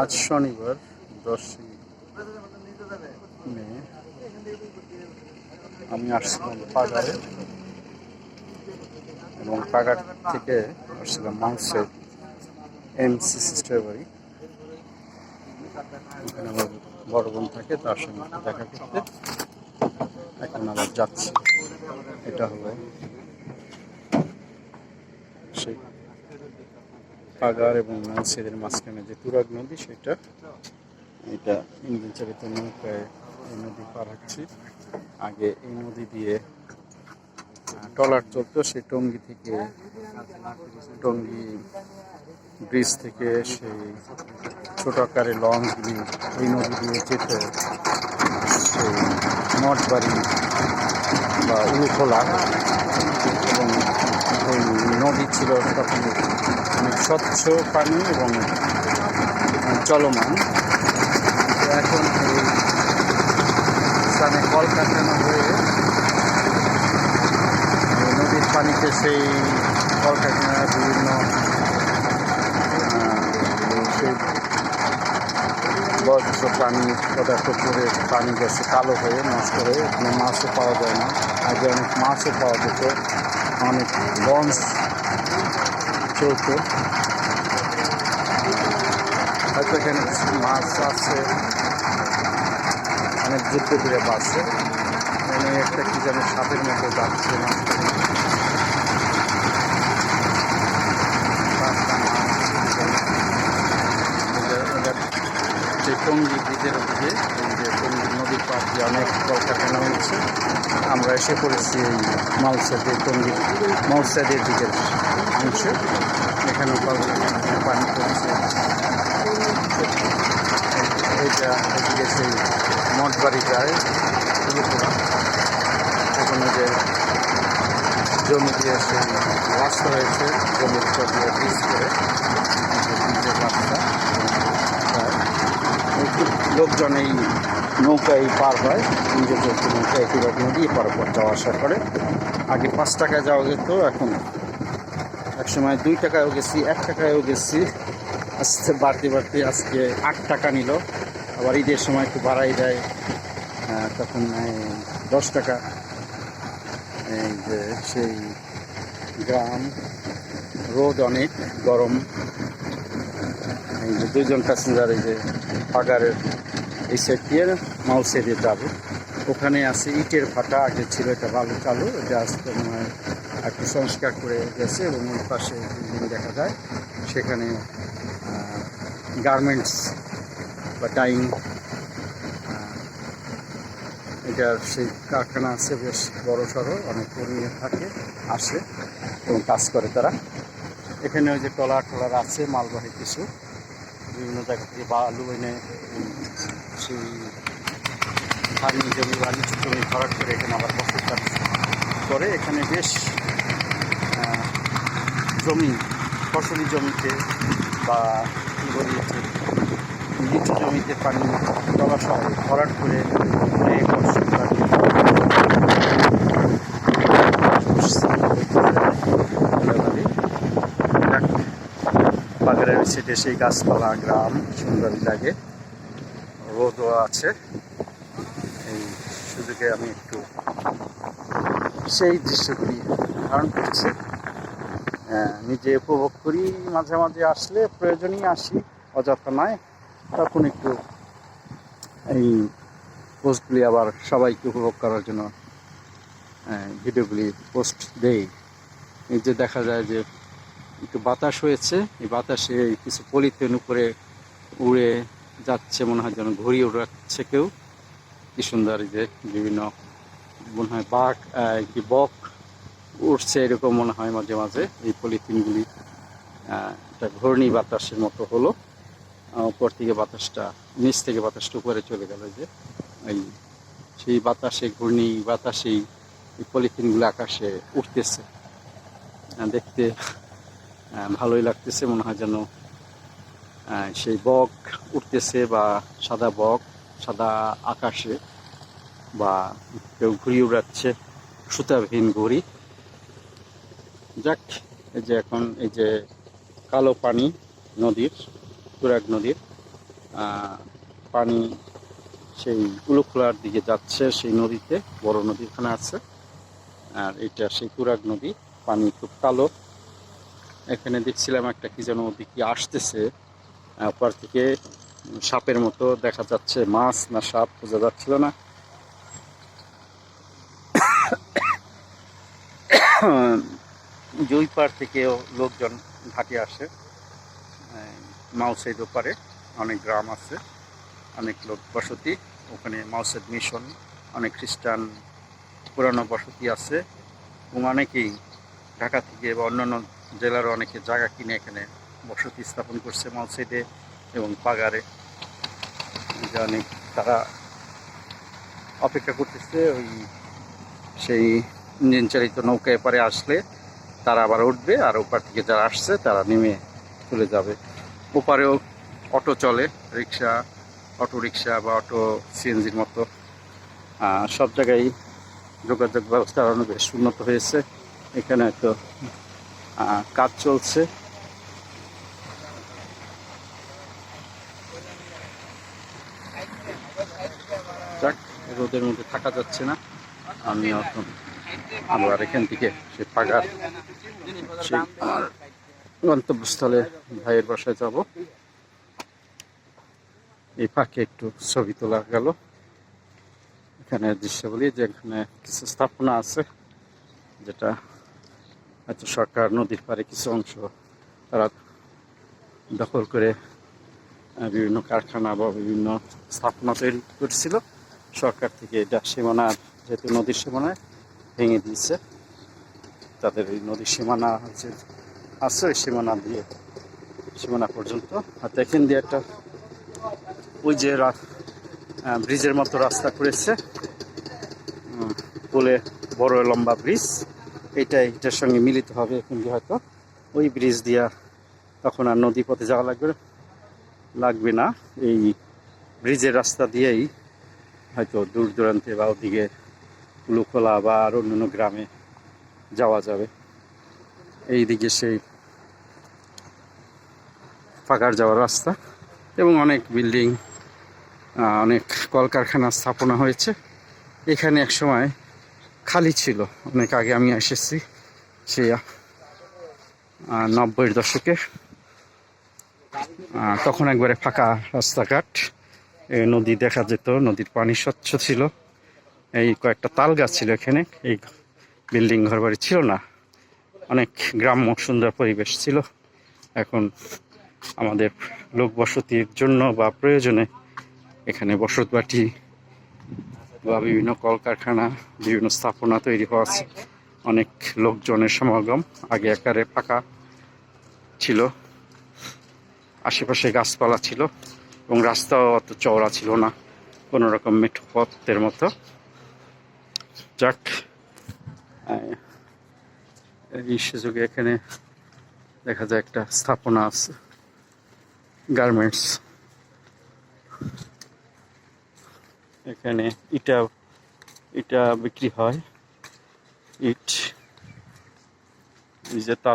আজ শনিবার, দশই মে। আমি আসছিলাম পাগারে এবং পাগার থেকে আসছিলাম মাংসের এমসি সিস্টার বাড়ি ওখানে আমার বড় বোন থাকে, তার সঙ্গে দেখা করতে। এখন আবার যাচ্ছি। এটা হলো সেই পাগার এবং মানসেদের মাঝখানে যে তুরাগ নদী, সেটা এটা ইঞ্জিন চালিত নৌকায় এই নদী পার হচ্ছি। আগে এই নদী দিয়ে ট্রলার চলতো, সেই টঙ্গি থেকে, টঙ্গি ব্রিজ থেকে সেই ছোট আকারের লঞ্চগুলি এই নদী দিয়ে যেত। সেই মঠবাড়ি বা উলুখোলা নদী ছিল তখন অনেক স্বচ্ছ পানি এবং চলমান। এখন এই স্থানে কলকারখানা হয়ে নদীর পানিতে সেই কলকারখানার বিভিন্ন সেই পানি, পদার্থ করে পানি গেছে কালো হয়ে, নষ্ট হয়ে, এখানে মাছও পাওয়া যায় না। আগে অনেক মাছও পাওয়া যেত, অনেক লঞ্চ চলতো হয়তো এখানে মাছ আছে, অনেক যুদ্ধ করে বাসে এখানে একটা কি যেন সাপের মতো যাচ্ছে যে টঙ্গি ব্রিজের দিকে যে টঙ্গি নদীর পার দিয়ে অনেক কলকারখানা হয়েছে। আমরা এসে পড়েছি এই মালসাদের টঙ্গি মালসাদের দিকের অংশে এখানে পানি পড়ছে। এইটা এদিকে সেই মঠবাড়ি যায়। পুরোপুরা ওখানে যে জমি দিয়ে সেই রাস্তা হয়েছে জমির উপর দিয়ে ব্রিজ করে। ব্রিজের রাস্তা লোকজন এই নৌকায় পার হয় নিজের নৌকায় কীভাবে নদী পার পর যাওয়া আসা করে। আগে পাঁচ টাকায় যাওয়া যেত, এখন এক সময় দুই টাকায়ও গেছি, এক টাকায়ও গেছি। আস্তে বাড়তে বাড়তে আজকে আট টাকা নিল। আবার ঈদের সময় একটু বাড়াই দেয়। তখন দশ টাকা। এই যে সেই গ্রাম, রোদ অনেক, গরম। এই যে দুজন প্যাসেঞ্জার এই যে পাগারের এই সাইড দিয়ে মাউসে দিয়ে যাবে। ওখানে আছে ইটের ফাটা আগে ছিল এটা বালু চালু, এটা আজকে মনে হয় একটু সংস্কার করে গেছে এবং ওই পাশে বিল্ডিং দেখা যায়। সেখানে গার্মেন্টস বা ডাইং এটার সেই কারখানা আছে, বেশ বড় সড়ো, অনেক কর্মী থাকে, আসে এবং কাজ করে তারা। এখানে ওই যে টলার টলার আছে, মালবাহী কিছু। বিভিন্ন জায়গা থেকে বালু এনে সেই ফার্মিং জমি বা নিচু জমি ভরাট করে এখানে আবার বসত করে। এখানে বেশ জমি, ফসলি জমিতে বা কী বলি নিচু জমিতে পানি জলাশয় ভরাট করে অনেক সেটে সেই গাছপালা, গ্রাম সুন্দরই লাগে, রোদও আছে। এই সুযোগে আমি একটু সেই দৃশ্যগুলি ধারণ করছি। নিজে উপভোগ করি মাঝে মাঝে আসলে প্রয়োজনই আসি অযথা নয়। তখন একটু এই পোস্টগুলি আবার সবাইকে উপভোগ করার জন্য আহ, ভিডিওগুলি পোস্ট দেই। এই যে দেখা যায় যে একটু বাতাস হয়েছে এই বাতাসে কিছু পলিথিন উপরে উড়ে যাচ্ছে মনে হয় যেন ঘুড়ি উড়াচ্ছে কেউ। কি সুন্দর যে বিভিন্ন মনে হয় বাঘ কি বক উঠছে এরকম মনে হয় মাঝে মাঝে। এই পলিথিনগুলি একটা ঘূর্ণি বাতাসের মতো হলো। উপর থেকে বাতাসটা, নিচ থেকে বাতাসটা উপরে চলে গেল যে। এই সেই বাতাসে ঘূর্ণি, বাতাসেই এই পলিথিনগুলো আকাশে উঠতেছে। দেখতে ভালোই লাগতেছে, মনে হয় যেন সেই বক উঠতেছে বা সাদা বক, সাদা আকাশে বা কেউ ঘুড়ি উড়াচ্ছে। সুতাবিহীন ঘড়ি। যাক, এই যে এখন এই যে কালো পানি নদীর, তুরাগ নদীর পানি সেই উলুখোলার দিকে যাচ্ছে, সেই নদীতে, বড় নদী ওখানে আছে। আর এটা সেই তুরাগ নদী, পানি খুব কালো। এখানে দেখছিলাম একটা কি যেন ওদিকে আসতেছে। ওপার থেকে সাপের মতো দেখা যাচ্ছে, মাছ না সাপ, বোঝা যাচ্ছিল না। জুই পার থেকেও লোকজন ঘাটে আসে। মাউসাইড ওপারে অনেক গ্রাম আছে, অনেক লোক বসতি। ওখানে মাউসাইড মিশন, অনেক খ্রিস্টান পুরানো বসতি আছে। এবং অনেকেই ঢাকা থেকে বা অন্যান্য জেলার অনেকে জায়গা কিনে এখানে বসতি স্থাপন করছে মাউসাইডে এবং পাগারে। যে অনেক তারা অপেক্ষা করতেছে, ওই সেই ইঞ্জিন চালিত নৌকা এপারে আসলে তারা আবার উঠবে আর ওপার থেকে যারা আসছে, তারা নেমে চলে যাবে। ওপারেও অটো চলে, রিক্সা, অটো রিক্সা বা অটো সিএনজির মতো। সব জায়গায় যোগাযোগ ব্যবস্থা আরও বেশ উন্নত হয়েছে। এখানে তো কাজ চলছে। যাক, রোদের মধ্যে থাকা যাচ্ছে না। আমি এখন আবার এখান থেকে সে পাগার, সেই আমার গন্তব্যস্থলে ভাইয়ের বাসায় যাব। এই ফাঁকে একটু ছবি তোলা গেল। এখানে দৃশ্যগুলি যে এখানে কিছু স্থাপনা আছে, যেটা হয়তো সরকার নদীর পাড়ে কিছু অংশ তারা দখল করে বিভিন্ন কারখানা বা বিভিন্ন স্থাপনা তৈরি করেছিল। সরকার থেকে এটা সীমানার, যেহেতু নদীর সীমানায় ভেঙে দিয়েছে। তাদের ওই নদীর সীমানা হচ্ছে আছে, ওই সীমানা দিয়ে, সীমানা পর্যন্ত। আর এখান দিয়ে একটা ওই যে ব্রিজের মতো রাস্তা করেছে। বলে বড় লম্বা ব্রিজ। এইটাই, এটার সঙ্গে মিলিত হবে দিয়ে হয়তো। ওই ব্রিজ দিয়া তখন আর নদী পথে যাওয়া লাগবে লাগবে না। এই ব্রিজের রাস্তা দিয়েই হয়তো দূর দূরান্তে বা ওদিকে লুকোলা বা আর অন্যান্য গ্রামে যাওয়া যাবে। এই দিকে সেই পাকার যাওয়ার রাস্তা এবং অনেক বিল্ডিং অনেক কলকারখানা স্থাপনা হয়েছে। এখানে এক সময় খালি ছিল, অনেক আগে আমি এসেছি সে নব্বইয়ের দশকে। তখন একবারে ফাঁকা রাস্তাঘাট নদী দেখা যেত, নদীর পানি স্বচ্ছ ছিল। এই কয়েকটা তাল গাছ ছিল এখানে। এই বিল্ডিং ঘরবাড়ি ছিল না। অনেক গ্রাম্য সুন্দর পরিবেশ ছিল। এখন আমাদের লোক বসতির জন্য বা প্রয়োজনে এখানে বসতবাটি বা বিভিন্ন কলকারখানা, বিভিন্ন স্থাপনা তৈরি হওয়া অনেক লোকজনের সমাগম আগে আকারে ফাঁকা ছিল। আশেপাশে গাছপালা ছিল এবং রাস্তাও অত চওড়া ছিল না। কোনো রকম মেঠো পথের মতো। যাক এই সুযোগে এখানে দেখা যায় একটা স্থাপনা আছে। গার্মেন্টস এখানে ইটা ইটা বিক্রি হয়। ইট যে